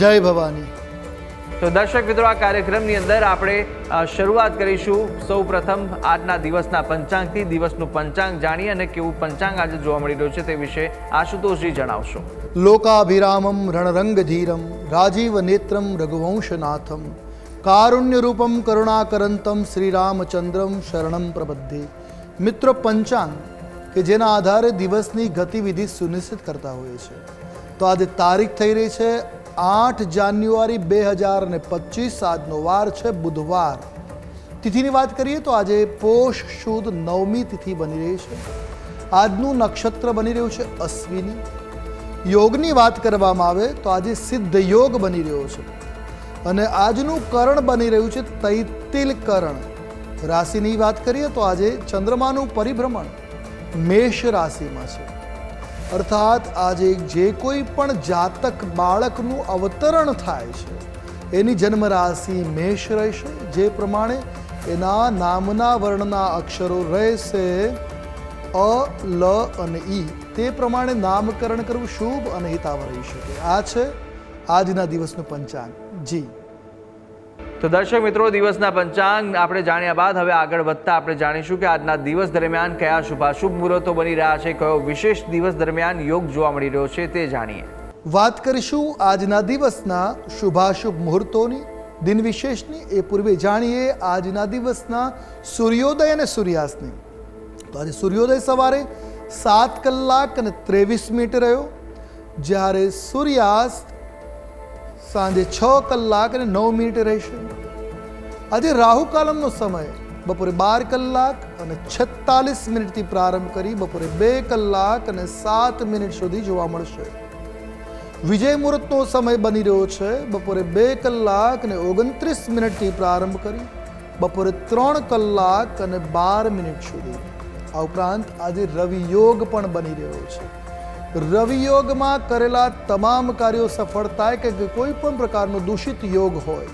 જય ભવાની. તો દર્શક મિત્રો આ કાર્યક્રમની અંદર આપણે શરૂઆત કરીશું સૌ પ્રથમ આજના દિવસના પંચાંગથી દિવસનું પંચાંગ જાણીએ અને કેવું પંચાંગ આજે જોવા મળી રહ્યું છે તે વિશે આશુતોષજી જણાવશો. લોકાભિરામમ રણરંગધીરમ રાજીવ નેત્રમ રઘુવંશનાથમ કારુણ્યરૂપમ કરુણાકરંતમ શ્રીરામચંદ્રમ શરણમ પ્રબદ્ધે. મિત્રો પંચાંગ કે જેના આધારે દિવસની ગતિવિધિ સુનિશ્ચિત કરતા હોઈએ છે. તો આજે તારીખ થઈ રહી છે આઠ જાન્યુઆરી બે હજાર ને પચીસ આજનો વાર છે બુધવાર. તિથિની વાત કરીએ તો આજે પોષ શુદ્ધ નવમી તિથિ બની રહી છે. આજનું નક્ષત્ર બની રહ્યું છે અશ્વિની. યોગની વાત કરવામાં આવે તો આજે સિદ્ધ યોગ બની રહ્યો છે. અને આજનું કરણ બની રહ્યું છે તૈતિલ કરણ. રાશિની વાત કરીએ તો આજે ચંદ્રમાનું પરિભ્રમણ મેષ રાશિમાં છે. અર્થાત આજે જે કોઈ પણ જાતક બાળકનું અવતરણ થાય છે, એની જન્મ રાશિ મેષ રહેશે, જે પ્રમાણે એના નામના વર્ણના અક્ષરો રહેશે અ, લ અને ઈ. તે પ્રમાણે નામકરણ કરવું શુભ અને હિતાવ રહી શકે આ છે આજના દિવસનું પંચાંગ. જી. તો દર્શક મિત્રો, દિવસના પંચાંગ આપણે જાણ્યા બાદ હવે આગળ વધતા આપણે જાણીશું કે આજના દિવસ દરમિયાન કયા શુભાશુભ મુહૂર્તો બની રહ્યા છે, કયો વિશેષ દિવસ દરમિયાન યોગ જોવા મળી રહ્યો છે તે જાણીએ. વાત કરીશું આજના દિવસના શુભાશુભ મુહૂર્તોની, દિન વિશેષની, એ પૂર્વે જાણીએ આજના દિવસના સૂર્યોદય અને સૂર્યાસ્તની. તો આજે સૂર્યોદય સવારે સાત કલાક અને ત્રેવીસ મિનિટ રહ્યો. જ્યારે સૂર્યાસ્ત સાંજે છ કલાક અને નવ મિનિટ રહેશે. આજે રાહુ કાલમનો સમય. બપોરે બાર કલાક અને છત્તાલીસ મિનિટથી પ્રારંભ કરી બપોરે બે કલાક અને સાત મિનિટ સુધી જોવા મળશે. વિજય મુહૂર્તનો સમય બની રહ્યો છે. બપોરે બે કલાક અને ઓગણત્રીસ મિનિટથી પ્રારંભ કરી બપોરે ત્રણ કલાક અને બાર મિનિટ સુધી. આ ઉપરાંત આજે રવિ યોગ પણ બની રહ્યો છે. રવિ યોગમાં કરેલા તમામ કાર્યો સફળ થાય કે કોઈ પણ પ્રકારનો દૂષિત યોગ હોય,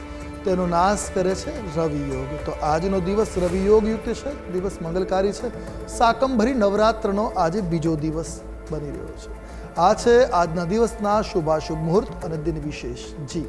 તેનો નાશ કરે છે રવિ યોગ તો આજનો દિવસ રવિ યોગ યુક્ત છે, દિવસ મંગલકારી છે. સાકંભરી નવરાત્રનો આજે બીજો દિવસ બની રહ્યો છે. આ છે આજના દિવસના શુભાશુભ મુહૂર્ત અને દિન વિશેષ જી.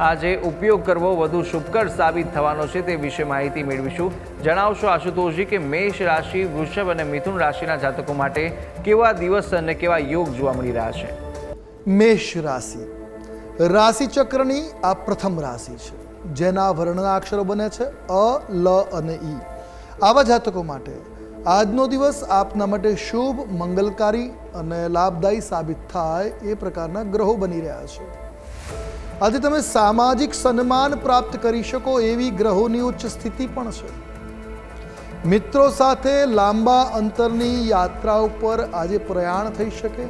આજે ઉપયોગ કરવો વધુ શુભકર સાબિત થવાનો છે તે વિશે માહિતી મેળવીશું. જણાવશો આશુતોષજી કે મેષ રાશિ, વૃષભ અને મિથુન રાશિના જાતકો માટે કેવા દિવસ અને કેવા યોગ જોવા મળી રહ્યા છે? મેષ રાશિ. રાશિચક્રની આ પ્રથમ રાશિ છે, જેના વર્ણના અક્ષરો બને છે અ, લ અને ઈ. આવા જાતકો માટે આજનો દિવસ આપના માટે શુભ, મંગલકારી અને લાભદાયી સાબિત થાય એ પ્રકારના ગ્રહો બની રહ્યા છે. આજે તમે સામાજિક સન્માન પ્રાપ્ત કરી શકો એવી ગ્રહોની ઉચ્ચ સ્થિતિ પણ છે. મિત્રો સાથે લાંબા અંતરની યાત્રા ઉપર આજે પ્રયાણ થઈ શકે.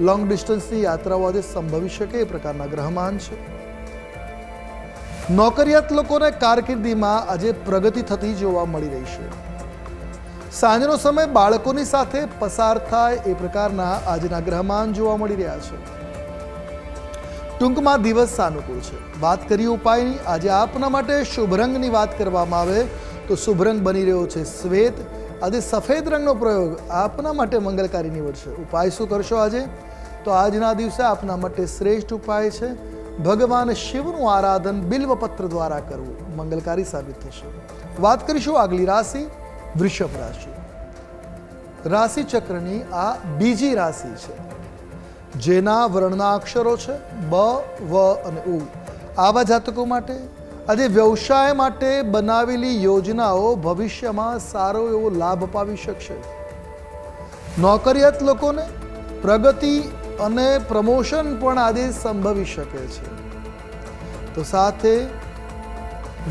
લોંગ ડિસ્ટન્સની યાત્રાઓ આજે સંભવી શકે એ પ્રકારના ગ્રહમાન છે. નોકરિયાત લોકોને કારકિર્દીમાં આજે પ્રગતિ થતી જોવા મળી રહી છે. સાંજનો સમય બાળકોની સાથે પસાર થાય એ પ્રકારના આજના ગ્રહમાન જોવા મળી રહ્યા છે. ટૂંકમાં દિવસ સાનુકૂળ છે. વાત કરીએ ઉપાયની. આજે આપના માટે શુભ રંગની વાત કરવામાં આવે તો શુભ રંગ બની રહ્યો છે શ્વેત. આજે સફેદ રંગનો પ્રયોગ આપના માટે મંગલકારી નીવડશે. ઉપાય શું કરશો આજે? તો આજના દિવસે આપના માટે શ્રેષ્ઠ ઉપાય છે. ભગવાન શિવનું આરાધન બિલ્વપત્ર દ્વારા કરવું. મંગલકારી સાબિત થશે. વાત કરીશું આગલી રાશિ, વૃષભ રાશિ. રાશિ ચક્રની આ બીજી રાશિ છે. જેના વર્ણના અક્ષરો છે બ, વ અને ઉ. આવા જાતકો માટે આજે વ્યવસાય માટે બનાવેલી યોજનાઓ ભવિષ્યમાં સારો એવો લાભ અપાવી શકશે. નોકરિયાત લોકોને પ્રગતિ અને પ્રમોશન પણ આજે સંભવી શકે છે. તો સાથે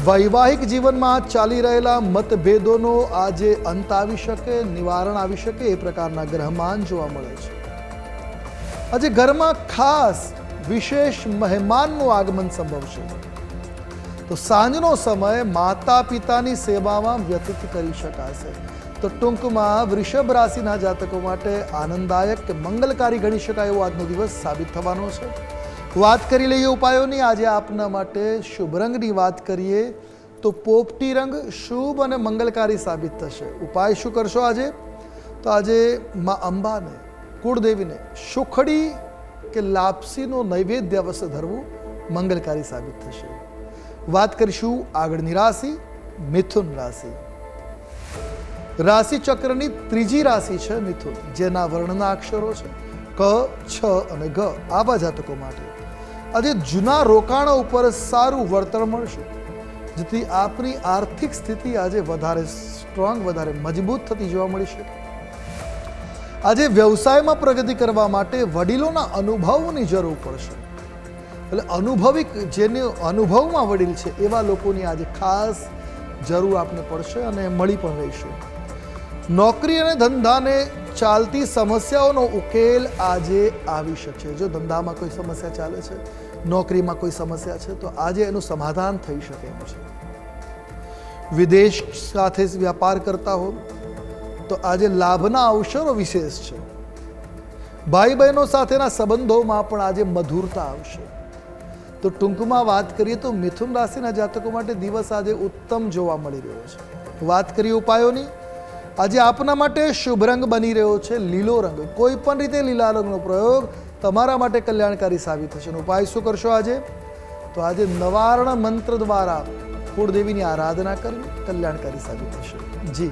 વૈવાહિક જીવનમાં ચાલી રહેલા મતભેદોનો આજે અંત આવી શકે, નિવારણ આવી શકે એ પ્રકારના ગ્રહમાન જોવા મળે છે. આજે ઘરમાં ખાસ વિશેષ મહેમાનનું આગમન સંભવશે તો સાંજનો સમય માતા પિતાની સેવામાં વ્યતીત કરી શકાશે. તો ટૂંકમાં વૃષભ રાશિના જાતકો માટે આનંદદાયક કે મંગલકારી ગણી શકાય એવો આજનો દિવસ સાબિત થવાનો છે. વાત કરી લઈએ ઉપાયોની. આજે આપના માટે શુભ રંગની વાત કરીએ તો પોપટી રંગ શુભ અને મંગલકારી સાબિત થશે. ઉપાય શું કરશો આજે? તો આજે મા અંબાને કુળદેવીને સુખડી કે લાપસીનો નૈવેદ્ય અવશ્ય ધરવું મંગલકારી સાબિત થશે. વાત કરીશું આગળની રાશિ, મિથુન રાશિ. રાશિ ચક્રની ત્રીજી રાશિ છે મિથુન, જેના વર્ણના અક્ષરો છે ક, છ અને ગ આવા જાતકો માટે. આજે જૂના રોકાણો ઉપર સારું વળતર મળશે, જેથી આપની આર્થિક સ્થિતિ આજે વધારે સ્ટ્રોંગ, વધારે મજબૂત થતી જોવા મળી શકે. આજે વ્યવસાયમાં પ્રગતિ કરવા માટે વડીલોના અનુભવની જરૂર પડશે. એટલે અનુભવી જેને અનુભવમાં વડીલ છે, એવા લોકોની આજે ખાસ જરૂર આપને પડશે અને મળી પણ રહેશે. નોકરી અને ધંધાને ચાલતી સમસ્યાઓનો ઉકેલ આજે આવી શકશે. જો ધંધામાં કોઈ સમસ્યા ચાલે છે, નોકરીમાં કોઈ સમસ્યા છે, તો આજે એનું સમાધાન થઈ શકે એમ છે. વિદેશ સાથે વ્યાપાર કરતા હો તો આજે લાભના અવસરો વિશેષ છે. ભાઈ બહેનો સાથેના સંબંધોમાં પણ આજે મધુરતા આવશે. તો ટૂંકમાં વાત કરીએ તો મિથુન રાશિના જાતકો માટે દિવસ આજે ઉત્તમ જોવા મળી રહ્યો છે. વાત કરીએ ઉપાયોની. આજે આપના માટે શુભ રંગ બની રહ્યો છે લીલો રંગ. કોઈ પણ રીતે લીલા રંગનો પ્રયોગ તમારા માટે કલ્યાણકારી સાબિત થશે. ઉપાય શું કરશો આજે? તો આજે નવાર્ણ મંત્ર દ્વારા કુળદેવીની આરાધના કરવી કલ્યાણકારી સાબિત થશે. જી.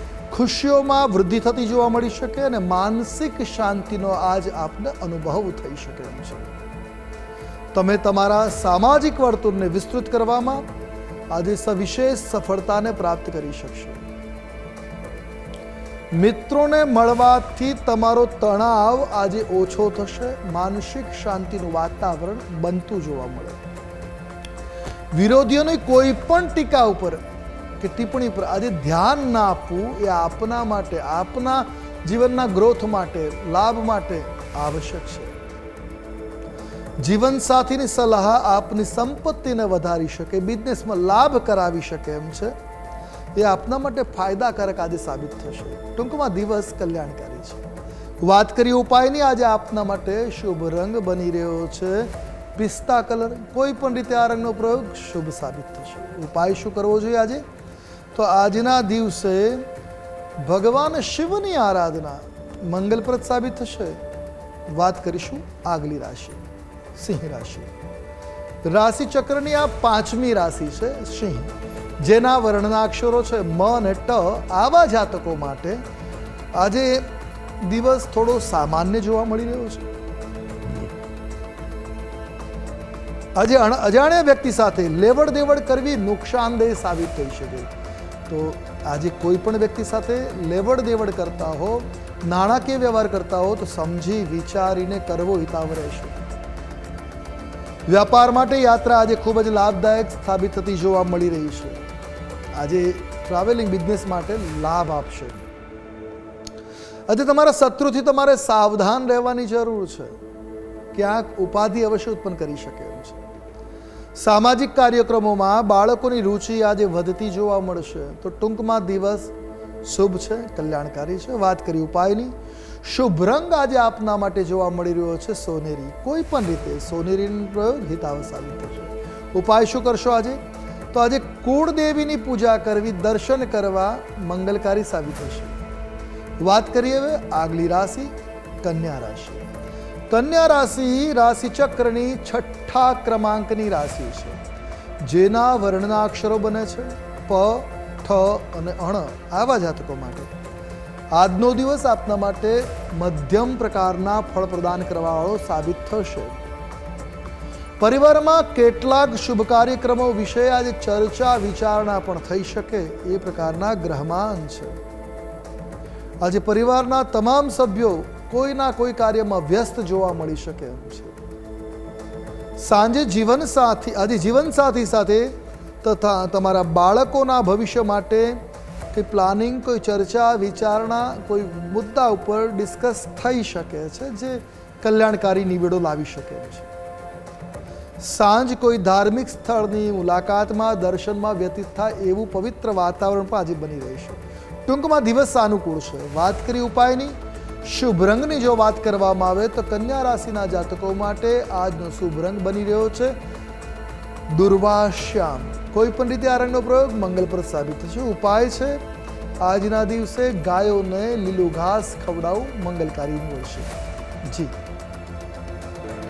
ખુશીઓમાં વૃદ્ધિ થતી જોવા મળી શકે અને માનસિક શાંતિનો આજ આપને અનુભવ થઈ શકે એમ છે. તમે તમારા સામાજિક વર્તુળને વિસ્તૃત કરવામાં આજે સવિશેષ સફળતાને પ્રાપ્ત કરી શકશો. મિત્રોને મળવાથી તમારો તણાવ આજે ઓછો થશે, માનસિક શાંતિનું વાતાવરણ બનતું જોવા મળે. વિરોધીઓની કોઈ પણ ટીકા ઉપર કે ટિપ્પણી પર આજે ધ્યાન ના આપવું એ આપના માટે, આપના જીવનના ગ્રોથ માટે, લાભ માટે આવશ્યક છે. જીવનસાથીની સલાહ આપની સંપત્તિને વધારી શકે બિઝનેસમાં લાભ કરાવી શકે એમ છે. એ આપના માટે ફાયદાકારક આજે સાબિત થશે. ટૂંકમાં દિવસ કલ્યાણકારી છે. વાત કરીએ ઉપાયની, આજે આપના માટે શુભ રંગ બની રહ્યો છે. પિસ્તા કલર, કોઈ પણ રીતે આ રંગનો પ્રયોગ શુભ સાબિત થશે. ઉપાય શું કરવો જોઈએ આજે? તો આજના દિવસે ભગવાન શિવની આરાધના મંગલપ્રદ સાબિત થશે. વાત કરીશું આગલી રાશિ, સિંહ રાશિ. રાશિ ચક્રની આ પાંચમી રાશિ છે સિંહ, જેના વર્ણના અક્ષરો છે મ અને ટ આવા જાતકો માટે આજે દિવસ થોડો સામાન્ય જોવા મળી રહ્યો છે. આજે અજાણ્યા વ્યક્તિ સાથે લેવડ દેવડ કરવી નુકસાનદેહ સાબિત થઈ શકે તો આજે કોઈ પણ વ્યક્તિ સાથે લેવડ દેવડ કરતા હો, નાણાકીય વ્યવહાર કરતા હો, તો સમજી, વિચારીને કરવો હિતાવ રહેશે. વ્યાપાર માટે યાત્રા આજે ખૂબ જ લાભદાયક સાબિત થતી જોવા મળી રહી છે. આજે ટ્રાવેલિંગ બિઝનેસ માટે લાભ આપશે. આજે તમારા શત્રુથી તમારે સાવધાન રહેવાની જરૂર છે. ક્યાંક ઉપાધિ અવશ્ય ઉત્પન્ન કરી શકે એમ છે. સામાજિક કાર્યક્રમોમાં બાળકોની રુચિ આજે વધતી જોવા મળશે. તો ટૂંકમાં દિવસ શુભ છે, કલ્યાણકારી છે. વાત કરી ઉપાયની. શુભ રંગ આજે આપના માટે જોવા મળી રહ્યો છે સોનેરી. કોઈ પણ રીતે સોનેરીનો પ્રયોગ હિતાવ સાબિત થશે ઉપાય શું કરશો આજે? તો આજે કુળદેવીની પૂજા કરવી, દર્શન કરવા મંગલકારી સાબિત થશે. વાત કરીએ હવે આગલી રાશિ, કન્યા રાશિ. કન્યા રાશિ રાશિચક્રની છઠ્ઠા ક્રમાંકની રાશિ છે. જેના વર્ણના અક્ષરો બને છે પ, ઠ અને અણ આવા જાતકો માટે. આજનો દિવસ આપના માટે મધ્યમ પ્રકારના ફળ પ્રદાન કરવાવાળો સાબિત થશે. પરિવારમાં કેટલાક શુભ કાર્યક્રમો વિશે આજે ચર્ચા વિચારણા પણ થઈ શકે એ પ્રકારના ગ્રહમાન છે. આજે પરિવારના તમામ સભ્યો કોઈના કોઈ કાર્યમાં વ્યસ્ત જોવા મળી શકે એમ છે. સાંજે જીવન સાથી, આજે જીવનસાથી સાથે તથા તમારા બાળકોના ભવિષ્ય માટે કોઈ પ્લાનિંગ, કોઈ ચર્ચા, વિચારણા, કોઈ મુદ્દા ઉપર ડિસ્કસ થઈ શકે છે જે કલ્યાણકારી નિવેડો લાવી શકે છે. સાંજ કોઈ ધાર્મિક સ્થળની મુલાકાતમાં, દર્શનમાં વ્યતીત થાય એવું પવિત્ર વાતાવરણ પણ આજે બની રહેશે ટૂંકમાં દિવસ સાનુકૂળ છે. વાત કરી ઉપાયની? શુભ રંગની જો વાત કરવામાં આવે તો કન્યા રાશિના જાતકો માટે આજનો શુભ રંગ બની રહ્યો છે. દુર્વાશ્યામ કોઈ પણ રીતે આ રંગનો પ્રયોગ મંગલપ્રદ સાબિત થશે. ઉપાય છે, આજના દિવસે ગાયોને લીલું ઘાસ ખવડાવવું મંગલકારી મળશે જી.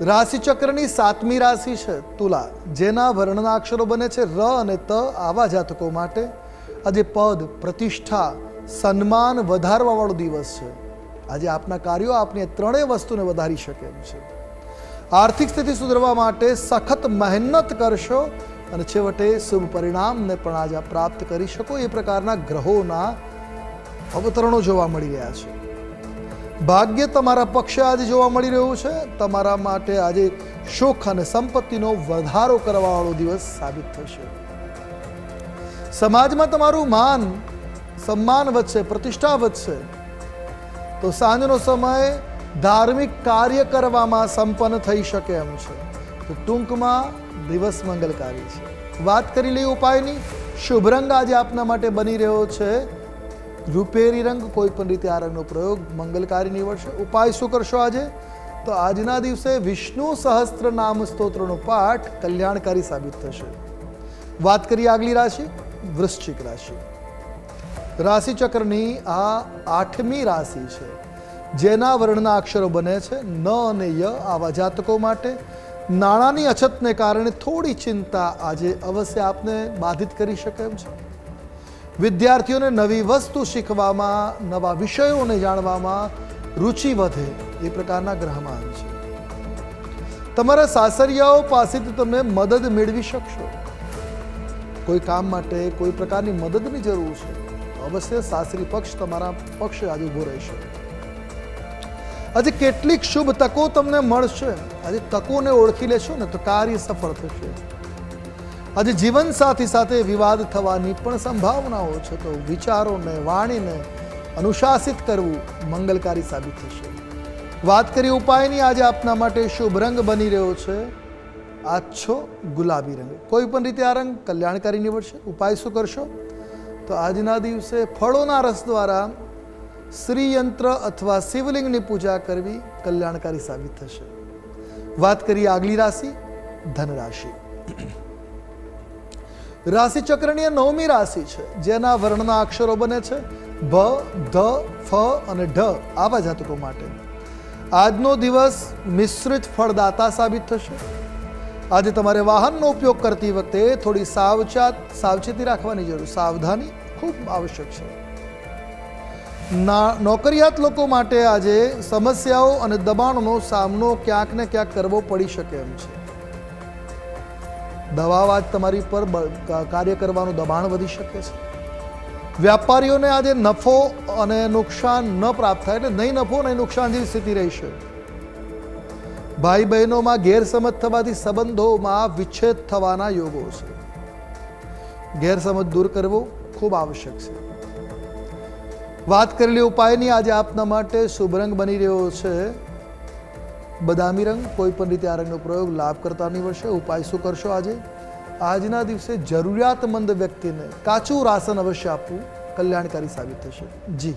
રાશિ ચક્રની સાતમી રાશિ છે, તુલા. જેના વર્ણના અક્ષરો બને છે, ર અને ત આવા જાતકો માટે આજે પદ, પ્રતિષ્ઠા, સન્માન વધારવાવાળો દિવસ છે. આજે આપના કાર્યો આપની ત્રણેય વસ્તુને વધારી શકે એમ છે. આર્થિક સ્થિતિ સુધરવા માટે સખત મહેનત કરશો અને છેવટે શુભ પરિણામને પણ આજે પ્રાપ્ત કરી શકો. એ પ્રકારના ગ્રહોના અવતરણો જોવા મળી રહ્યા છે. ભાગ્ય તમારા પક્ષે આજે જોવા મળી રહ્યું છે. તમારા માટે આજે સુખ અને સંપત્તિનો વધારો કરવાવાળો દિવસ સાબિત થશે. સમાજમાં તમારું માન, સન્માન વધશે, પ્રતિષ્ઠા વધશે. તો સાંજનો સમય ધાર્મિક કાર્ય કરવામાં સંપન્ન થઈ શકે એમ છે. તો ટૂંકમાં દિવસ મંગલકારી છે. વાત કરી લઈએ ઉપાયની. શુભ રંગ આજે આપના માટે બની રહ્યો છે. રૂપેરી રંગ કોઈ પણ રીતે આ રંગનો પ્રયોગ મંગલકારી નીવડશે ઉપાય શું કરશો આજે? તો આજના દિવસે વિષ્ણુ સહસ્ત્ર નામ સ્તોત્રનો પાઠ કલ્યાણકારી સાબિત થશે. વાત કરીએ આગલી રાશિ, વૃશ્ચિક રાશિ. રાશિ ચક્રની આ આઠમી રાશિ છે. જેના વર્ણના અક્ષરો બને છે ન અને ય આવા જાતકો માટે. નાણાંની અછતને કારણે થોડી ચિંતા આજે અવશ્ય આપને બાધિત કરી શકે એમ છે. વિદ્યાર્થીઓને નવી વસ્તુ શીખવામાં, નવા વિષયોને જાણવામાં રુચિ વધે એ પ્રકારના ગ્રહમાન છે. તમારા સાસરિયાઓ પાસેથી તમે મદદ મેળવી શકશો. કોઈ કામ માટે કોઈ પ્રકારની મદદની જરૂર છે. અવશ્ય સાસરી પક્ષ તમારા પક્ષે આજે ઊભો રહેશે. આજે કેટલીક શુભ તકો તમને મળશે. આજે તકોને ઓળખી લેશો ને તો કાર્ય સફળ થશે. આજે જીવનસાથી સાથે વિવાદ થવાની પણ સંભાવનાઓ છે તો વિચારોને વાણીને અનુશાસિત કરવું મંગલકારી સાબિત થશે. વાત કરી ઉપાયની, આજે આપના માટે શુભ રંગ બની રહ્યો છે. આછો ગુલાબી રંગ. કોઈ પણ રીતે આ રંગ કલ્યાણકારી નીવડશે. ઉપાય શું કરશો? તો આજના દિવસે ફળોના રસ દ્વારા શ્રીયંત્ર અથવા શિવલિંગની પૂજા કરવી કલ્યાણકારી સાબિત થશે. વાત કરીએ આગલી રાશિ ધન રાશિ રાશિ ચક્રની નવમી રાશિ છે. જેના વર્ણના અક્ષરો બને છે. ભ ધ, ફ અને ઢ આવા જાતકો માટે. આજનો દિવસ મિશ્રિત ફળદાતા સાબિત થશે. આજે તમારે વાહનનો ઉપયોગ કરતી વખતે થોડી સાવચાત, સાવચેતી રાખવાની જરૂર. સાવધાની ખૂબ આવશ્યક છે. ના, નોકરિયાત લોકો માટે આજે સમસ્યાઓ અને દબાણોનો સામનો ક્યાંક ને ક્યાંક કરવો પડી શકે એમ છે. દવાવાજ તમારી પર કાર્ય કરવાનું દબાણ વધી શકે છે. વ્યાપારીઓને આજે નફો અને નુકસાન ન પ્રાપ્ત થાય એટલે નહીં નફો, નહીં નુકસાન જેવી સ્થિતિ રહેશે ભાઈ બહેનોમાં ગેરસમજ થવાથી સંબંધોમાં વિચ્છેદ થવાના યોગો છે. ગેરસમજ દૂર કરવો ખૂબ આવશ્યક છે. વાત કરેલી ઉપાયની આજે આપના માટે શુભરંગ બની રહ્યો છે. બદામી રંગ કોઈ પણ રીતે આ રંગનો પ્રયોગ લાભ કરતા નીવડશે, ઉપાય શું કરશો આજે? આજના દિવસે જરૂરિયાતમંદ વ્યક્તિને કાચું રાશન અવશ્ય આપવું કલ્યાણકારી સાબિત થશે. જી.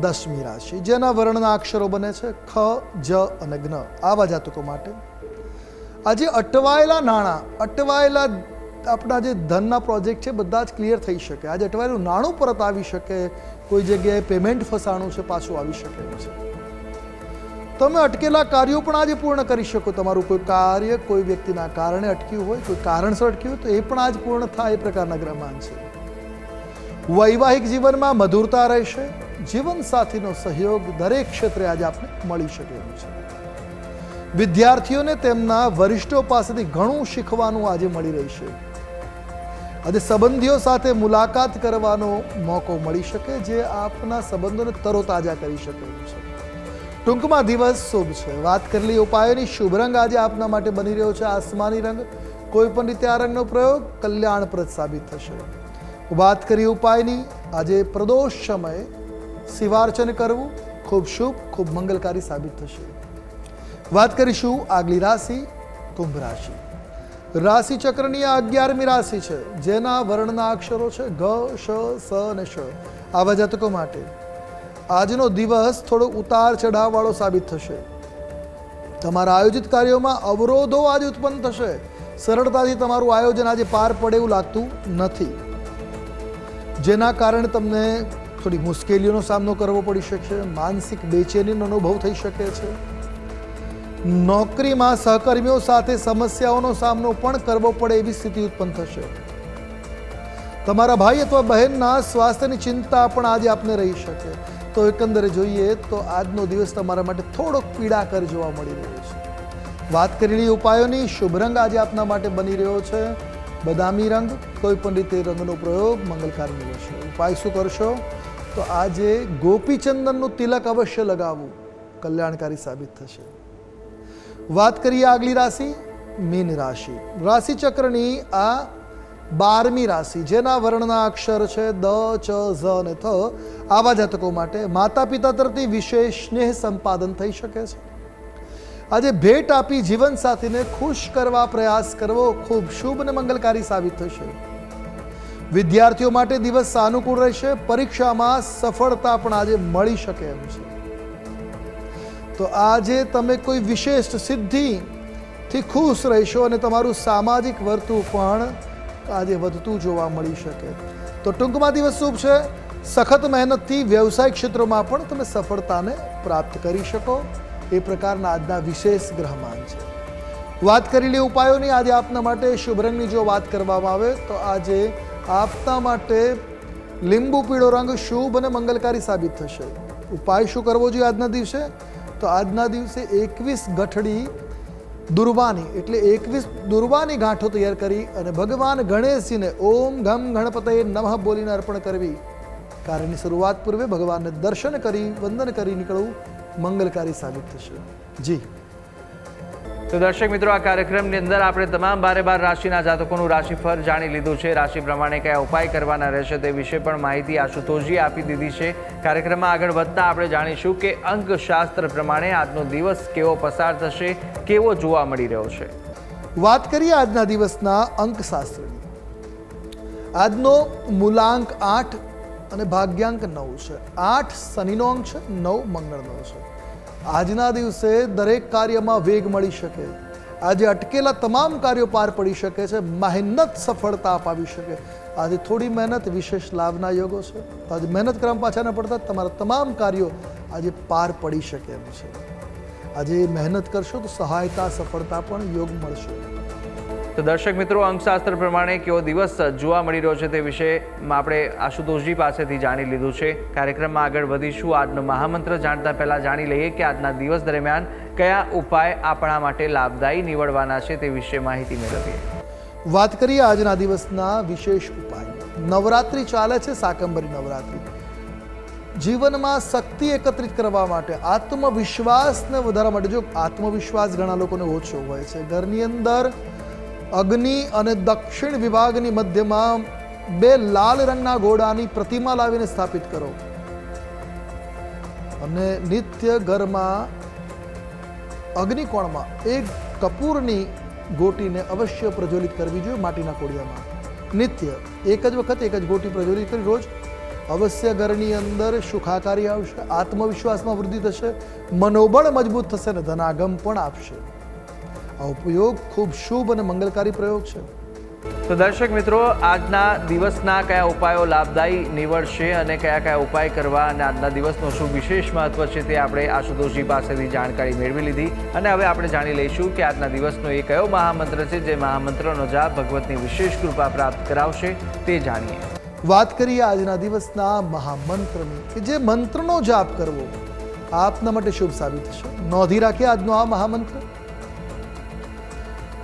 દસમી રાશિ. જેના વર્ણના અક્ષરો બને છે ખ, જ અને જ્ઞ. આવા જાતકો માટે. આજે અટવાયેલા નાણાં, અટવાયેલા આપણા જે ધનના પ્રોજેક્ટ છે, બધા જ ક્લિયર થઈ શકે. આજે અટવાયેલું નાણું પરત આવી શકે, કોઈ જગ્યાએ પેમેન્ટ ફસાણું છે, પાછું આવી શકે છે. તમે અટકેલા કાર્યો પણ આજે પૂર્ણ કરી શકો. તમારું કોઈ કાર્ય કોઈ વ્યક્તિના કારણે અટક્યું હોય, કોઈ કારણસર અટક્યું હોય, તો એ પણ આજ પૂર્ણ થાય એ પ્રકારના ગ્રહમાન છે. વૈવાહિક જીવનમાં મધુરતા રહેશે. જીવન સાથીનો સહયોગ દરેક ક્ષેત્રે આજે આપણે મળી શકે છે. વિદ્યાર્થીઓને તેમના વરિષ્ઠો પાસેથી ઘણું શીખવાનું આજે મળી રહેશે આજે સંબંધીઓ સાથે મુલાકાત કરવાનો મોકો મળી શકે જે આપના સંબંધોને તરોતાજા કરી શકે છે. ટૂંકમાં દિવસ શુભ છે. વાત કરેલી ઉપાયોની શુભ રંગ આજે આપના માટે બની રહ્યો છે. આસમાની રંગ કોઈ પણ રીતે આ રંગનો પ્રયોગ કલ્યાણપ્રદ સાબિત થશે. વાત કરી ઉપાયની આજે પ્રદોષ સમયે શિવાર્ચન કરવું ખૂબ શુભ, ખૂબ મંગલકારી સાબિત થશે. વાત કરીશું આગલી રાશિ, કુંભ રાશિ. રાશિ ચક્રની આ અગિયારમી રાશિ છે, જેના વર્ણના અક્ષરો છે ગ શ, સ અને શ. આવા જાતકો માટે. આજનો દિવસ થોડો ઉતાર ચઢાવવાળો સાબિત થશે. તમારા આયોજિત કાર્યોમાં અવરોધો આજે ઉત્પન્ન થશે. સરળતાથી તમારું આયોજન આજે પાર પડે એવું લાગતું નથી. જેના કારણે તમને થોડી મુશ્કેલીઓનો સામનો કરવો પડી શકશે માનસિક બેચેનીનો અનુભવ થઈ શકે છે. નોકરીમાં સહકર્મીઓ સાથે સમસ્યાઓનો સામનો પણ કરવો પડે એવી સ્થિતિ ઉત્પન્ન થશે. તમારા ભાઈ અથવા બહેનના સ્વાસ્થ્યની ચિંતા પણ આજે આપને રહી શકે. તો એકંદરે જોઈએ તો આજનો દિવસ તમારા માટે થોડોક પીડાકર જોવા મળી રહ્યો છે. વાત કરેલી ઉપાયોની શુભ રંગ આજે આપના માટે બની રહ્યો છે. બદામી રંગ, કોઈ પણ રીતે રંગનો પ્રયોગ મંગલકારી છે ઉપાય શું કરશો? તો આજે ગોપીચંદનનું તિલક અવશ્ય લગાવવું કલ્યાણકારી સાબિત થશે. વાત કરીએ આગલી રાશિ, મીન રાશિ. રાશિ ચક્રની આ બારમી રાશિ, જેના વર્ણના અક્ષર છે દ, ચ, ઝ અને થ, આવા જાતકો માટે માતા પિતા તરફથી વિશેષ સ્નેહ સંપાદન થઈ શકે છે. આજે ભેટ આપી જીવનસાથીને ખુશ કરવા પ્રયાસ કરવો ખૂબ શુભ અને મંગલકારી સાબિત થશે. વિદ્યાર્થીઓ માટે દિવસ સાનુકૂળ રહેશે. પરીક્ષામાં સફળતા પણ આજે મળી શકે એમ છે. તો આજે તમે કોઈ વિશેષ સિદ્ધિથી ખુશ રહેશો અને તમારું સામાજિક વર્તુળ પણ આજે વધતું જોવા મળી શકે. તો ટૂંકમાં દિવસ શુભ છે. સખત મહેનતથી વ્યવસાયિક ક્ષેત્રોમાં પણ તમે સફળતાને પ્રાપ્ત કરી શકો. એ પ્રકારના આજના વિશેષ ગ્રહમાન છે. વાત કરેલી ઉપાયોની. આજે આપના માટે શુભ રંગની જો વાત કરવામાં આવે તો આજે આપના માટે લીંબુ, પીળો રંગ શુભ અને મંગલકારી સાબિત થશે. ઉપાય શું કરવો જોઈએ આજના દિવસે? તો આજના દિવસે એકવીસ ગઠડી દુર્વાની, એટલે એકવીસ દુર્વાની ગાંઠો તૈયાર કરી અને ભગવાન ગણેશજીને ઓમ ઘમ ગણપતે નમઃ બોલીને અર્પણ કરવી. કાર્યની શરૂઆત પૂર્વે ભગવાનને દર્શન કરી, વંદન કરી નીકળવું મંગલકારી સાબિત થશે. જી. તો દર્શક મિત્રો, આ કાર્યક્રમની અંદર આપણે તમામ બારે બાર રાશિના જાતકોનું રાશિફળ જાણી લીધું છે. રાશિ પ્રમાણે કયા ઉપાય કરવાના રહેશે તે વિશે પણ માહિતી આશુતોષજી આપી દીધી છે. કાર્યક્રમમાં આગળ વધતા આપણે જાણીશું કે અંકશાસ્ત્ર પ્રમાણે આજનો દિવસ કેવો પસાર થશે, કેવો જોવા મળી રહ્યો છે. વાત કરીએ આજના દિવસના અંકશાસ્ત્રની. આજનો મૂલાંક આઠ અને ભાગ્યાંક નવ છે. આઠ શનિનો અંક છે, નવ મંગળનો છે. આજના દિવસે દરેક કાર્યમાં વેગ મળી શકે. આજે અટકેલા તમામ કાર્યો પાર પડી શકે છે, મહેનત સફળતા અપાવી શકે. આજે થોડી મહેનત, વિશેષ લાભના યોગો છે. તો આજે મહેનત કરવામાં પાછા ન પડતા, તમારા તમામ કાર્યો આજે પાર પડી શકે એમ છે. આજે મહેનત કરશો તો સહાયતા, સફળતા પણ યોગ મળશે. તો દર્શક મિત્રો, અંકશાસ્ત્ર પ્રમાણે કેવો દિવસ જોવા મળી રહ્યો છે તે વિશે આપણે આશુતોષજી પાસેથી જાણી લીધું છે. કાર્યક્રમમાં આગળ વધીશું. આજનો મહામંત્ર જાણતા પહેલા જાણી લઈએ કે આજના દિવસ દરમિયાન કયા ઉપાય આપણા માટે લાભદાયી નીવડવાના છે તે વિશે માહિતી મેળવીએ. વાત કરીએ આજના દિવસના વિશેષ ઉપાય. નવરાત્રિ ચાલે છે, સાકંબરી નવરાત્રિ. જીવનમાં શક્તિ એકત્રિત કરવા માટે આત્મવિશ્વાસને વધારવા માટે જો આત્મવિશ્વાસ ઘણા લોકોને ઓછો હોય છે. ઘરની અંદર અગ્નિ અને દક્ષિણ વિભાગની મધ્યમાં બે લાલ રંગના ઘોડાની પ્રતિમા લાવીને સ્થાપિત કરો. અને નિત્ય ઘરમાં અગ્નિકોણમાં એક કપૂરની ગોટીને અવશ્ય પ્રજ્વલિત કરવી જોઈએ માટીના કોડિયામાં નિત્ય, એક જ વખત એક જ ગોટી પ્રજ્વલિત કરી રોજ. અવશ્ય ઘરની અંદર સુખાકારી આવશે, આત્મવિશ્વાસમાં વૃદ્ધિ થશે, મનોબળ મજબૂત થશે અને ધનાગમ પણ આપશે. આ ઉપયોગ ખૂબ શુભ અને મંગલકારી પ્રયોગ છે. તો દર્શક મિત્રો આજના દિવસના કયા ઉપાયો લાભદાયી નીવડશે અને કયા કયા ઉપાય કરવા અને આજના દિવસનો શું વિશેષ મહત્વ છે તે આપણે આશુતોષજી પાસેથી જાણકારી મેળવી લીધી. અને હવે આપણે જાણી લઈશું કે આજના દિવસનો એ કયો મહામંત્ર છે જે મહામંત્રનો જાપ ભગવતની વિશેષ કૃપા પ્રાપ્ત કરાવશે તે જાણીએ. વાત કરીએ આજના દિવસના મહામંત્રની કે જે મંત્રનો જાપ કરવો. આપના માટે શુભ સાબિત થશે. નોંધી રાખીએ આજનો આ મહામંત્ર.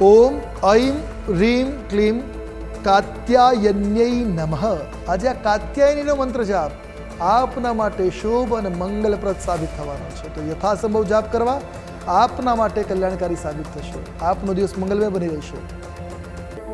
ઓમ ઐમ રીમ ક્લીમ કાત્યાયન્યೈ નમઃ આજે આ કાત્યાયનીનો મંત્ર જાપ આપના માટે શુભ અને મંગલપ્રદ સાબિત થવાનો છે તો યથાસંભવ જાપ કરવા આપના માટે કલ્યાણકારી સાબિત થશે આપનો દિવસ મંગલમય બની રહેશે